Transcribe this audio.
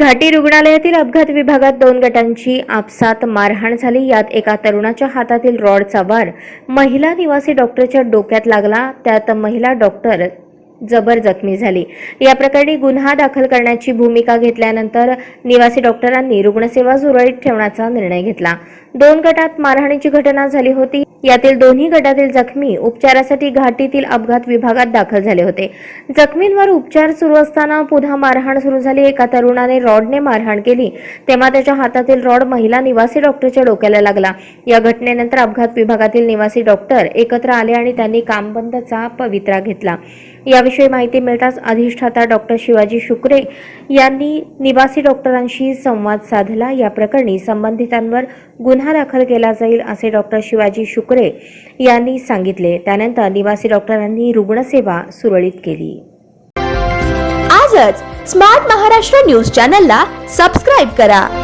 घाटी रुग्णालयातील अपघात विभागात दोन गटांची आपसात मारहाण झाली. यात एका तरुणाच्या हातातील रॉडचा वार महिला निवासी डॉक्टरच्या डोक्यात लागला. त्यात महिला डॉक्टर जबर जखमी झाली. या प्रकरणी गुन्हा दाखल करण्याची भूमिका घेतल्यानंतर निवासी डॉक्टरांनी रुग्णसेवा सुरळीत ठेवण्याचा निर्णय घेतला. दोन गटात मारहाणीची घटना झाली होती. यातील दोन्ही गटातील जखमी उपचारासाठी घाटीतील अपघात विभागात दाखल झाले होते. जखमींवर उपचार सुरू असताना पुन्हा मारहाण सुरू झाली. एका तरुणाने रॉडने मारहाण केली. तेव्हा त्याच्या हातातील रॉड महिला निवासी डॉक्टरच्या डोक्याला लागला. या घटनेनंतर अपघात विभागातील निवासी डॉक्टर एकत्र आले आणि त्यांनी कामबंदचा पवित्रा घेतला. याविषयी माहिती मिळताच अधिष्ठाता डॉक्टर शिवाजी शुक्रे यांनी निवासी डॉक्टरांशी संवाद साधला. या प्रकरणी संबंधितांवर गुन्हा दाखल केला जाईल असे डॉक्टर शिवाजी शुक्रे यांनी सांगितले. त्यानंतर निवासी डॉक्टरांनी रुग्णसेवा सुरळीत केली. आजच स्मार्ट महाराष्ट्र न्यूज चॅनलला सबस्क्राईब करा.